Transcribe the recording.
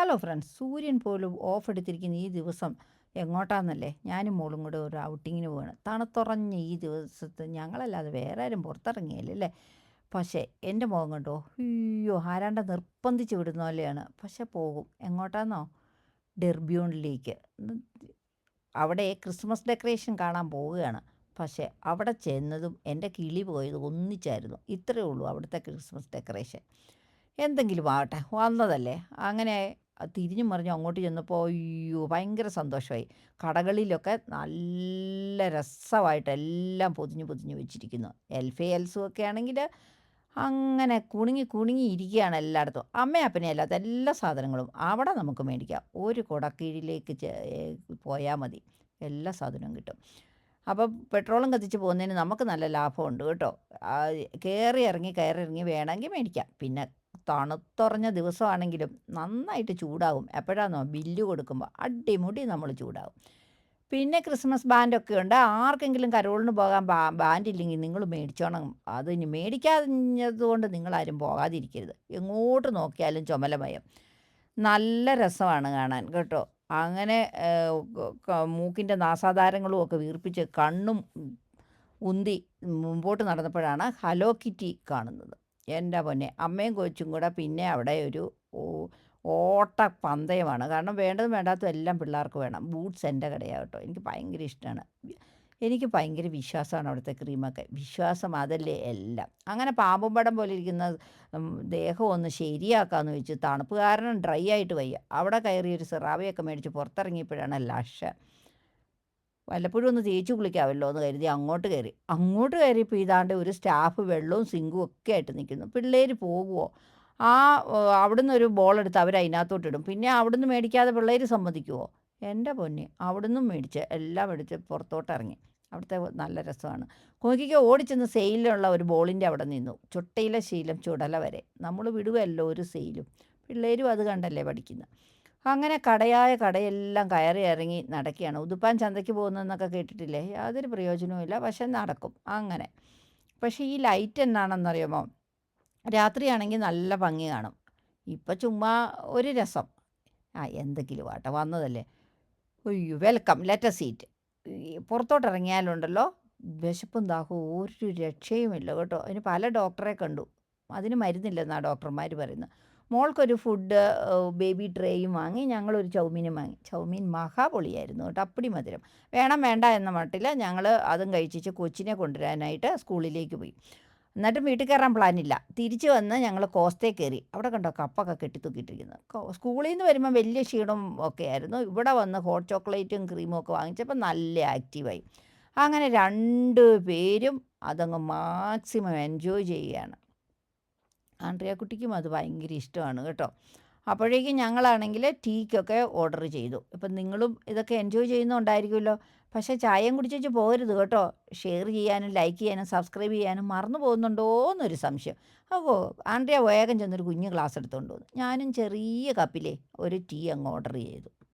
Hello friends സൂര്യൻ പോലും of എടുത്തിരിക്കുന്ന ഈ ദിവസം എങ്ങോട്ടാന്നല്ലേ? ഞാനും മോളും കൂടെ ഒരു ഔട്ടിങ്ങിന് പോവാണ്. തണുത്തുറഞ്ഞ ഈ ദിവസത്ത് ഞങ്ങളല്ലാതെ വേറെ ആരും പുറത്തിറങ്ങിയല്ലേ അല്ലേ? പക്ഷേ എന്റെ മുഖം കണ്ടോ? അയ്യോ ആരാണ്ട നിർബന്ധിച്ച് വിടുന്ന പോലെയാണ്. പക്ഷെ പോകും. എങ്ങോട്ടാന്നോ? ഡെർബ്യൂണിലേക്ക്. അവിടെ ക്രിസ്മസ് ഡെക്കറേഷൻ കാണാൻ പോവുകയാണ്. പക്ഷേ അവിടെ ചെന്നതും എന്റെ കിളി പോയത് ഒന്നിച്ചായിരുന്നു. ഇത്രയേ ഉള്ളൂ അവിടുത്തെ ക്രിസ്മസ് ഡെക്കറേഷൻ. എന്തെങ്കിലും ആവട്ടെ വന്നതല്ലേ? അങ്ങനെ തിരിഞ്ഞു മറിഞ്ഞു അങ്ങോട്ട് ചെന്നപ്പോൾ അയ്യോ ഭയങ്കര സന്തോഷമായി. കടകളിലൊക്കെ നല്ല രസമായിട്ട് എല്ലാം പൊതിഞ്ഞ് പൊതിഞ്ഞ് വെച്ചിരിക്കുന്നു. എൽഫെ എൽസും ഒക്കെ ആണെങ്കിൽ അങ്ങനെ കുണുങ്ങി കുണുങ്ങി ഇരിക്കുകയാണ് എല്ലായിടത്തും. അമ്മ അപ്പനെ അല്ലാത്ത എല്ലാ സാധനങ്ങളും അവിടെ നമുക്ക് മേടിക്കാം. ഒരു കുടക്കീഴിലേക്ക് പോയാൽ മതി. എല്ലാ സാധനവും കിട്ടും. അപ്പം പെട്രോളും കത്തിച്ച് പോകുന്നതിന് നമുക്ക് നല്ല ലാഭമുണ്ട് കേട്ടോ. കയറി ഇറങ്ങി കയറി ഇറങ്ങി വേണമെങ്കിൽ മേടിക്കാം. പിന്നെ തണുത്തുറഞ്ഞ ദിവസമാണെങ്കിലും നന്നായിട്ട് ചൂടാകും എപ്പോഴാണെന്നോ ബില്ല് കൊടുക്കുമ്പോൾ അടിമുടി നമ്മൾ ചൂടാകും പിന്നെ ക്രിസ്മസ് ബാൻഡൊക്കെ ഉണ്ട്. ആർക്കെങ്കിലും കരോളിന് പോകാൻ ബാ ബാൻഡില്ലെങ്കിൽ നിങ്ങൾ മേടിച്ചോണം. അത് ഇനി മേടിക്കാഞ്ഞതുകൊണ്ട് നിങ്ങളാരും പോകാതിരിക്കരുത്. എങ്ങോട്ട് നോക്കിയാലും ചുമലമയം. നല്ല രസമാണ് കാണാൻ കേട്ടോ. അങ്ങനെ മൂക്കിന്റെ നാസാധാരങ്ങളും ഒക്കെ വീർപ്പിച്ച് കണ്ണും ഉന്തി മുമ്പോട്ട് നടന്നപ്പോഴാണ് ഹലോ കിറ്റി കാണുന്നത്. എന്റെ പൊന്നെ അമ്മയും കൊച്ചും കൂടെ പിന്നെ അവിടെ ഒരു ഓട്ട പന്തയമാണ് കാരണം വേണ്ടതും വേണ്ടാത്തതും എല്ലാം പിള്ളേർക്ക് വേണം. ബൂട്ട്സ് എന്റെ കടയാണ് എനിക്ക് ഭയങ്കര ഇഷ്ടമാണ് എനിക്ക് ഭയങ്കര വിശ്വാസമാണ് അവിടുത്തെ ക്രീമൊക്കെ. വിശ്വാസം അതല്ലേ എല്ലാം. അങ്ങനെ പാമ്പും പടം പോലെ ഇരിക്കുന്ന ദേഹം ഒന്ന് ശരിയാക്കാമെന്ന് വെച്ച് തണുപ്പ് കാരണം ഡ്രൈ ആയിട്ട് വയ്യ. അവിടെ കയറി ഒരു സിറാവയൊക്കെ മേടിച്ച് പുറത്തിറങ്ങിയപ്പോഴാണ് ലക്ഷ. വല്ലപ്പോഴും ഒന്ന് തേച്ച് കുളിക്കാമല്ലോ എന്ന് കരുതി അങ്ങോട്ട് കയറി. അങ്ങോട്ട് കയറിയപ്പോൾ ഇതാണ്ട് ഒരു സ്റ്റാഫ് വെള്ളവും സിങ്കും ഒക്കെ ആയിട്ട് നിൽക്കുന്നു. പിള്ളേർ പോകുമോ ആ അവിടുന്ന് ഒരു ബോൾ എടുത്ത് അവർ അതിനകത്തോട്ട് ഇടും. പിന്നെ അവിടുന്ന് മേടിക്കാതെ പിള്ളേർ സമ്മതിക്കുമോ എന്റെ പൊന്നെ അവിടുന്ന് മേടിച്ച് എല്ലാം എടുത്ത് പുറത്തോട്ട് ഇറങ്ങി. അവിടുത്തെ നല്ല രസമാണ്. കോക്കിക്ക് ഓടിച്ചെന്ന് സെയിലുള്ള ഒരു ബോളിന്റെ അവിടെ നിന്നു. ചുട്ടയിലെ ശീലം ചുടല വരെ. നമ്മൾ വിടുകയല്ലോ ഒരു സെയിലും. പിള്ളേരും അത് കണ്ടല്ലേ പഠിക്കുന്നത് അങ്ങനെ കടയായ കടയെല്ലാം കയറി ഇറങ്ങി നടക്കുകയാണ്. ഉതുപ്പാൻ ചന്തയ്ക്ക് പോകുന്നതെന്നൊക്കെ കേട്ടിട്ടില്ലേ? യാതൊരു പ്രയോജനവുമില്ല പക്ഷെ നടക്കും. അങ്ങനെ. പക്ഷേ ഈ ലൈറ്റ് എന്നാണെന്നറിയുമോ രാത്രിയാണെങ്കിൽ നല്ല ഭംഗി കാണും. ഇപ്പം ചുമ്മാ ഒരു രസം. ആ എന്തെങ്കിലും ആട്ടെ. വന്നതല്ലേ. അയ്യോ വെൽക്കം. ലെറ്റർ സീറ്റ് പുറത്തോട്ട് ഇറങ്ങിയാലുണ്ടല്ലോ. വിശപ്പും ദാഹവും. ഒരു രക്ഷയുമില്ല കേട്ടോ. അതിന് പല ഡോക്ടറെ കണ്ടു. അതിന് മരുന്നില്ലെന്നാണ് ഡോക്ടർമാർ പറയുന്നത്. മോൾക്കൊരു ഫുഡ് ബേബി ട്രേയും വാങ്ങി ഞങ്ങളൊരു ചൗമീനും വാങ്ങി. ചൗമീൻ മഹാപൊളിയായിരുന്നു കേട്ടോ അപ്പടി മധുരം. വേണം വേണ്ട എന്ന മട്ടിൽ ഞങ്ങൾ അതും കഴിച്ചിച്ച് കൊച്ചിനെ കൊണ്ടുവരാനായിട്ട് സ്കൂളിലേക്ക് പോയി. എന്നിട്ടും വീട്ടിൽ കയറാൻ പ്ലാനില്ല. തിരിച്ച് വന്ന് ഞങ്ങൾ കോസ്റ്റേ കയറി. അവിടെ കണ്ടോ കപ്പൊക്കെ കെട്ടിത്തൂക്കിയിട്ടിരിക്കുന്നത് സ്കൂളിൽ നിന്ന് വരുമ്പോൾ വലിയ ക്ഷീണം ഒക്കെ ആയിരുന്നു. ഇവിടെ വന്ന് ഹോട്ട് ചോക്ലേറ്റും ക്രീമും ഒക്കെ വാങ്ങിച്ചപ്പോൾ നല്ല ആക്റ്റീവായി. അങ്ങനെ രണ്ട് പേരും അതങ്ങ് മാക്സിമം എൻജോയ് ചെയ്യുകയാണ്. ആൻഡ്രിയ കുട്ടിക്കും അത് ഭയങ്കര ഇഷ്ടമാണ് കേട്ടോ. അപ്പോഴേക്കും ഞങ്ങളാണെങ്കിൽ ടീക്കൊക്കെ ഓർഡർ ചെയ്തു. ഇപ്പം നിങ്ങളും ഇതൊക്കെ എൻജോയ് ചെയ്യുന്നുണ്ടായിരിക്കുമല്ലോ. പക്ഷേ ചായയും കുടിച്ചു പോകരുത് കേട്ടോ. ഷെയർ ചെയ്യാനും ലൈക്ക് ചെയ്യാനും സബ്സ്ക്രൈബ് ചെയ്യാനും മറന്നു പോകുന്നുണ്ടോ എന്നൊരു സംശയം. അപ്പോൾ ആൻഡ്രിയ വേഗം ചെന്നൊരു കുഞ്ഞ് ഗ്ലാസ് എടുത്തുകൊണ്ട് വന്നു. ഞാനും ചെറിയ കപ്പിലേ ഒരു ടീ അങ്ങ് ഓർഡർ ചെയ്തു.